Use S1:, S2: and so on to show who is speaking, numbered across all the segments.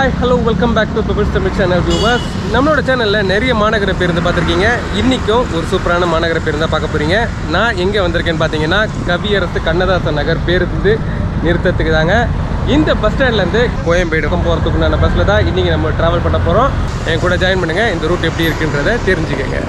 S1: Hi hello welcome back to peoples Tamil channel viewers நம்மளோட சேனலில் நிறைய மாநகர பேருந்து பார்த்துருக்கீங்க. இன்றைக்கும் ஒரு சூப்பரான மாநகர பேருந்து தான் பார்க்க போகிறீங்க நான் எங்கே வந்திருக்கேன்னு பார்த்தீங்கன்னா கவியரசு கண்ணதாசன் நகர் பேருந்து நிறுத்தத்துக்கு தாங்க. இந்த பஸ் ஸ்டாண்ட்லேருந்து கோயம்பேடுக்கும் போகிறதுக்குண்டான பஸ்ஸில் தான் இன்றைக்கி நம்ம ட்ராவல் பண்ண போகிறோம் என் கூட ஜாயின் பண்ணுங்கள் இந்த ரூட் எப்படி இருக்குன்றதை தெரிஞ்சுக்கங்க.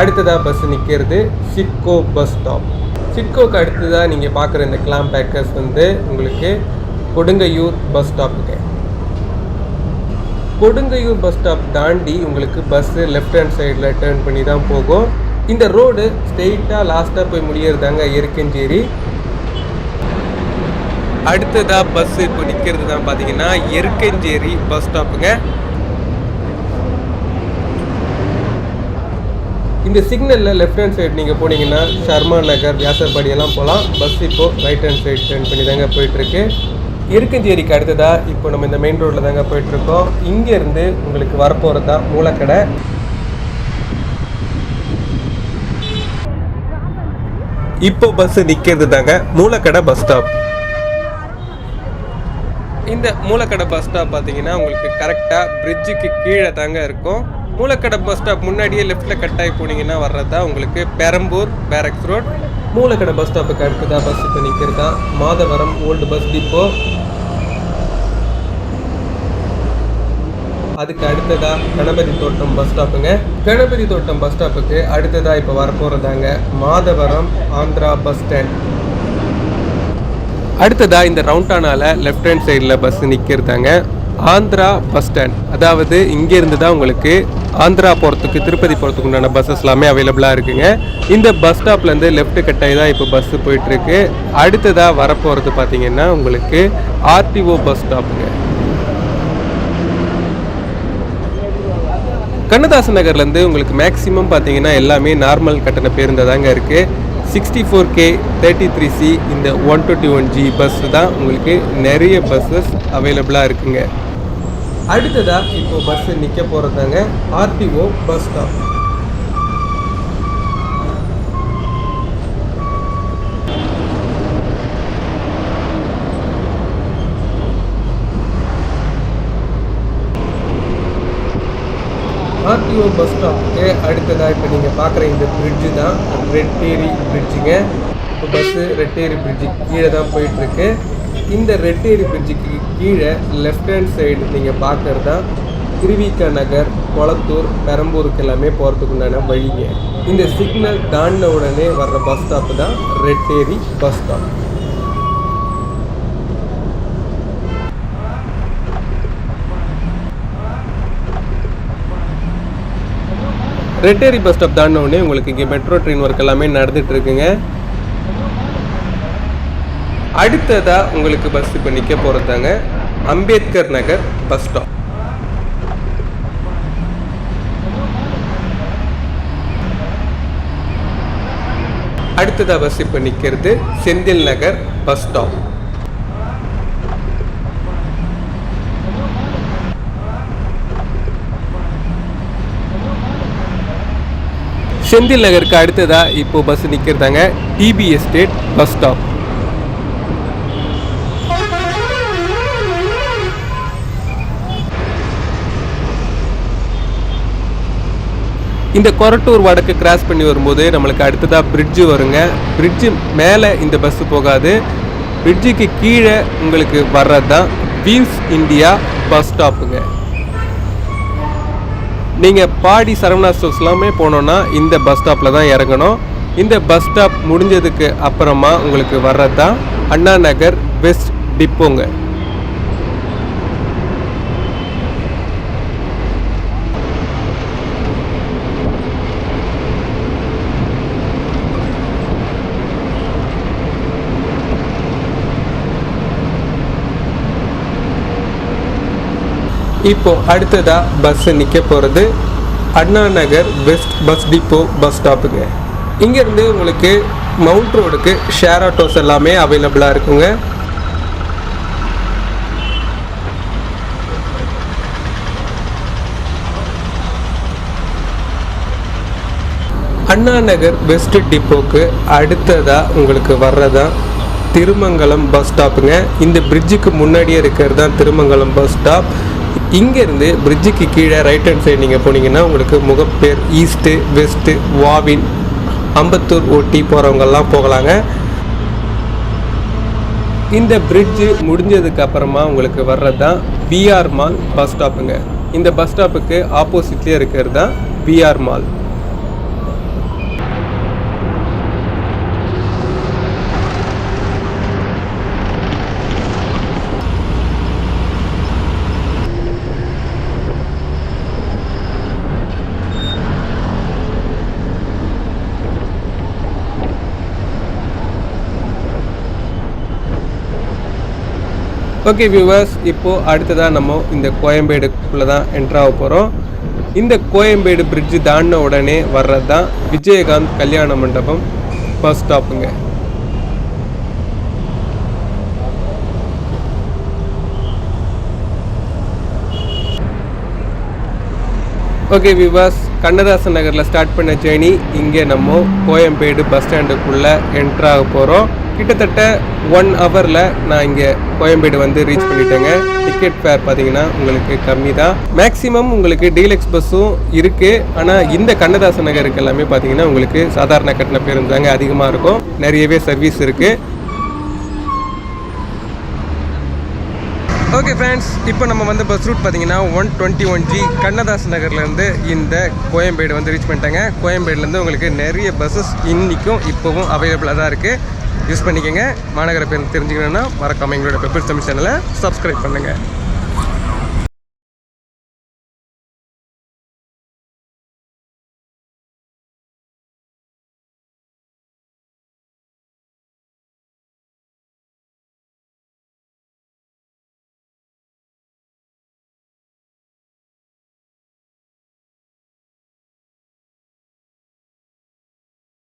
S1: அடுத்ததாக பஸ் நிற்கிறது சிட்கோ பஸ் ஸ்டாப் சிட்கோக்கு அடுத்ததாக நீங்கள் பார்க்குற இந்த கிளாம் பேக்கர்ஸ் வந்து உங்களுக்கு கொடுங்கையூர் பஸ் ஸ்டாப்புக்கு கொடுங்கையூர் பஸ் ஸ்டாப் தாண்டி உங்களுக்கு பஸ்ஸு லெஃப்ட் ஹேண்ட் சைடில் டேர்ன் பண்ணி தான் போகும். இந்த ரோடு ஸ்ட்ரெயிட்டாக லாஸ்ட்டாக போய் முடியறதாங்க எருக்கஞ்சேரி அடுத்ததாக பஸ் இப்போ நிற்கிறது தான் பார்த்தீங்கன்னா எருக்கஞ்சேரி பஸ் ஸ்டாப்புங்க இந்த சிக்னலில் லெஃப்ட் ஹேண்ட் சைடு நீங்கள் போனீங்கன்னா சர்மா நகர் வியாசர்பாடியெல்லாம் போகலாம் பஸ் இப்போது ரைட் ஹேண்ட் சைடு டர்ன் பண்ணி தாங்க போயிட்டுருக்கு. இருக்கஞ்சேரிக்கு அடுத்ததாக இப்போ நம்ம இந்த மெயின் ரோட்டில் தாங்க போயிட்டுருக்கோம். இங்கேருந்து உங்களுக்கு வரப்போகிறது தான் மூலக்கடை. இப்போ பஸ் நிற்கிறது தாங்க மூலக்கடை பஸ் ஸ்டாப் இந்த மூலக்கடை பஸ் ஸ்டாப் பார்த்தீங்கன்னா உங்களுக்கு கரெக்டாக பிரிட்ஜுக்கு கீழே தாங்க இருக்கும். மூலக்கடை பஸ் ஸ்டாப் முன்னாடியே லெஃப்ட்டில் கட் ஆகி போனீங்கன்னா வர்றதா உங்களுக்கு Perambur barracks road Moolakadai bus ஸ்டாப்புக்கு அடுத்ததாக பஸ் இப்போ நிற்கிறதா மாதவரம் ஓல்டு பஸ் டிப்போ அதுக்கு அடுத்ததா கணபதி தோட்டம் பஸ் ஸ்டாப்புங்க கணபதி தோட்டம் பஸ் ஸ்டாப்புக்கு அடுத்ததா இப்போ வரப்போகிறதாங்க மாதவரம் ஆந்திரா பஸ் ஸ்டாண்ட் அடுத்ததா இந்த ரவுண்டானால லெஃப்ட் ஹேண்ட் சைடில் பஸ் நிற்கிறதாங்க ஆந்திரா பஸ் ஸ்டாண்ட். அதாவது இங்கேருந்து தான் உங்களுக்கு ஆந்திரா போகிறதுக்கு திருப்பதி போகிறதுக்கு உண்டான பஸ்ஸஸ் எல்லாமே அவைலபிளாக இருக்குங்க. இந்த பஸ் ஸ்டாப்லேருந்து லெஃப்ட் கட்டாயி தான் இப்போ பஸ்ஸு போயிட்டுருக்கு. அடுத்ததாக வரப்போகிறது பார்த்தீங்கன்னா உங்களுக்கு ஆர்டிஓ பஸ் ஸ்டாப்புங்க கண்ணதாசன் நகர்லேருந்து உங்களுக்கு மேக்ஸிமம் பார்த்தீங்கன்னா எல்லாமே நார்மல் கட்டண பேருந்து தாங்க இருக்குது sixty four K thirty three C இந்த one twenty one G bus தான் உங்களுக்கு நிறைய பஸ்ஸஸ் அவைலபிளாக இருக்குங்க. அடுத்ததாக இப்போ பஸ் நிற்க போகிறதாங்க RTO bus stop RTO bus ஸ்டாப்புக்கு அடுத்ததாக இப்போ நீங்கள் பார்க்குற இந்த பிரிட்ஜு தான் ரெட்டேரி பிரிட்ஜுங்க இப்போ பஸ்ஸு ரெட்டேரி பிரிட்ஜு கீழே தான் போயிட்டுருக்கு. இந்த ரெட்டேரி பிரிட்ஜுக்கு கீழே லெஃப்ட் ஹேண்ட் சைடு நீங்கள் பார்க்குறது தான் திருவிக நகர் கொளத்தூர் பெரம்பூருக்கு எல்லாமே போகிறதுக்கு உண்டான வழிங்க. இந்த சிக்னல் தாண்டின உடனே வர்ற பஸ் ஸ்டாப்பு தான் Retteri bus stop Retteri bus stop தாண்டின உடனே உங்களுக்கு இங்கே மெட்ரோ ட்ரெயின் ஒர்க் எல்லாமே நடந்துட்டு அடுத்ததாக உங்களுக்கு பஸ் இப்போ நிற்க போகிறதாங்க அம்பேத்கர் நகர் பஸ் ஸ்டாப் அடுத்ததாக பஸ் இப்போ நிற்கிறது செந்தில் நகர் பஸ் ஸ்டாப் செந்தில் நகருக்கு அடுத்ததாக இப்போ பஸ் நிற்கிறதாங்க டிபி எஸ்டேட் பஸ் ஸ்டாப் இந்த கொரட்டூர் வடக்கு கிராஸ் பண்ணி வரும்போது நம்மளுக்கு அடுத்ததாக பிரிட்ஜு வருங்க. பிரிட்ஜு மேலே இந்த பஸ்ஸு போகாது. பிரிட்ஜுக்கு கீழே உங்களுக்கு வர்றது தான் வீவ்ஸ் இந்தியா பஸ் ஸ்டாப்புங்க நீங்கள் பாடி சரவணா ஸ்டோர்ஸ் எல்லாமே போனோன்னா இந்த பஸ் ஸ்டாப்பில் தான் இறங்கணும். இந்த பஸ் ஸ்டாப் முடிஞ்சதுக்கு அப்புறமா உங்களுக்கு வர்றது தான் அண்ணா நகர் வெஸ்ட் டிப்போங்க இப்போ அடுத்ததாக பஸ் நிற்க போகிறது Anna Nagar west bus depot bus ஸ்டாப்புங்க இங்கேருந்து உங்களுக்கு மவுண்ட் ரோடுக்கு ஷேர் ஆட்டோஸ் எல்லாமே அவைலபிளாக இருக்குங்க. அண்ணா நகர் வெஸ்ட் டிப்போக்கு அடுத்ததாக உங்களுக்கு வர்றதான் திருமங்கலம் பஸ் ஸ்டாப்புங்க இந்த பிரிட்ஜுக்கு முன்னாடியே இருக்கிறது தான் திருமங்கலம் பஸ் ஸ்டாப் இங்கேருந்து பிரிட்ஜுக்கு கீழே ரைட் ஹேண்ட் சைடு நீங்கள் போனீங்கன்னா உங்களுக்கு முகப்பேர் ஈஸ்ட்டு வெஸ்ட்டு வாவின் அம்பத்தூர் ஒட்டி போகிறவங்கெல்லாம் போகலாங்க. இந்த பிரிட்ஜு முடிஞ்சதுக்கு அப்புறமா உங்களுக்கு வர்றது தான் பிஆர் மால் பஸ் ஸ்டாப்புங்க இந்த பஸ் ஸ்டாப்புக்கு ஆப்போசிட்லேயே இருக்கிறது தான் பிஆர் மால் ஓகே வியூவர்ஸ் இப்போது அடுத்ததாக நம்ம இந்த கோயம்பேடுக்குள்ளே தான் என்ட்ராக போகிறோம் இந்த கோயம்பேடு பிரிட்ஜு தாண்டின உடனே வர்றது தான் விஜயகாந்த் கல்யாண மண்டபம். பஸ் ஸ்டாப்புங்க ஓகே விவாஸ் கண்ணதாசன் நகரில் ஸ்டார்ட் பண்ண ஜேர்னி இங்கே நம்ம கோயம்பேடு பஸ் ஸ்டாண்டுக்குள்ளே என்ட்ராக போகிறோம் கிட்டத்தட்ட ஒன் ஹவரில் நான் இங்கே கோயம்பேடு வந்து ரீச் பண்ணிட்டேங்க. டிக்கெட் ஃபேர் பார்த்தீங்கன்னா உங்களுக்கு கம்மி தான் மேக்ஸிமம் உங்களுக்கு டீலக்ஸ் பஸ்ஸும் இருக்குது ஆனால் இந்த கண்ணதாசன் நகருக்கு எல்லாமே பார்த்தீங்கன்னா உங்களுக்கு சாதாரண கட்டண பேருந்து தாங்க அதிகமாக இருக்கும். நிறையவே சர்வீஸ் இருக்குது ஓகே ஃப்ரெண்ட்ஸ் இப்போ நம்ம வந்து பஸ் ரூட் பார்த்தீங்கன்னா one twenty one G Kannadas நகர்லேருந்து இந்த கோயம்பேடு வந்து ரீச் பண்ணிட்டாங்க. கோயம்பேடுலேருந்து உங்களுக்கு நிறைய பஸ்ஸஸ் இன்றைக்கும் இப்போவும் அவைலபிளாக தான் இருக்குது யூஸ் பண்ணிக்கோங்க. மாநகர பேருந்து தெரிஞ்சுக்கணுன்னா மறக்காமல் எங்களோட பெப்பிள் தமிழ் சேனலை சப்ஸ்கிரைப் பண்ணுங்கள்